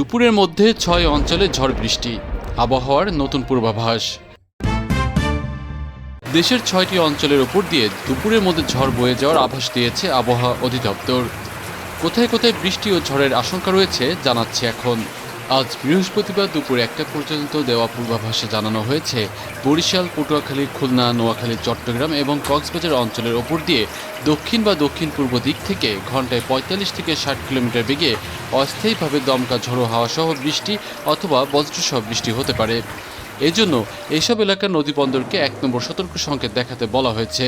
দুপুরের মধ্যে ছয় অঞ্চলে ঝড় বৃষ্টি। আবহাওয়ার নতুন পূর্বাভাস। দেশের ছয়টি অঞ্চলের ওপর দিয়ে দুপুরের মধ্যে ঝড় বয়ে যাওয়ার আভাস দিয়েছে আবহাওয়া অধিদপ্তর। কোথায় কোথায় বৃষ্টি ও ঝড়ের আশঙ্কা রয়েছে, জানাচ্ছে এখন। আজ বৃহস্পতিবার দুপুর একটা পর্যন্ত দেওয়া পূর্বাভাসে জানানো হয়েছে, বরিশাল, পটুয়াখালী, খুলনা, নোয়াখালী, চট্টগ্রাম এবং কক্সবাজার অঞ্চলের ওপর দিয়ে দক্ষিণ বা দক্ষিণ পূর্ব দিক থেকে ঘন্টায় পঁয়তাল্লিশ থেকে ষাট কিলোমিটার বেগে অস্থায়ীভাবে দমকা ঝোড়ো হাওয়া সহ বৃষ্টি অথবা বজ্রসহ বৃষ্টি হতে পারে। এজন্য এইসব এলাকার নদীবন্দরকে এক নম্বর সতর্ক সংকেত দেখাতে বলা হয়েছে।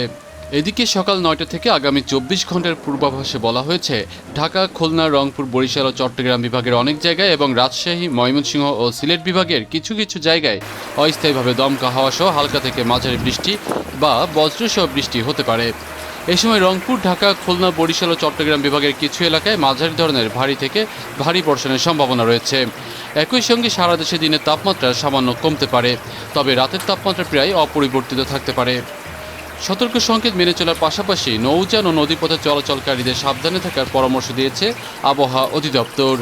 এদিকে সকাল নয়টা থেকে আগামী চব্বিশ ঘণ্টার পূর্বাভাসে বলা হয়েছে, ঢাকা, খুলনা, রংপুর, বরিশাল ও চট্টগ্রাম বিভাগের অনেক জায়গায় এবং রাজশাহী, ময়মনসিংহ ও সিলেট বিভাগের কিছু কিছু জায়গায় অস্থায়ীভাবে দমকা হাওয়া সহ হালকা থেকে মাঝারি বৃষ্টি বা বজ্রসহ বৃষ্টি হতে পারে। এ সময় রংপুর, ঢাকা, খুলনা, বরিশাল ও চট্টগ্রাম বিভাগের কিছু এলাকায় মাঝারি ধরনের ভারী থেকে ভারী বর্ষণের সম্ভাবনা রয়েছে। একই সঙ্গে সারা দেশে দিনের তাপমাত্রা সামান্য কমতে পারে, তবে রাতের তাপমাত্রা প্রায় অপরিবর্তিত থাকতে পারে। সতর্ক সংকেত মেনে চলার পাশাপাশি নৌযান ও নদীপথে চলাচলকারীদের সাবধানে থাকার পরামর্শ দিয়েছে আবহাওয়া অধিদপ্তর।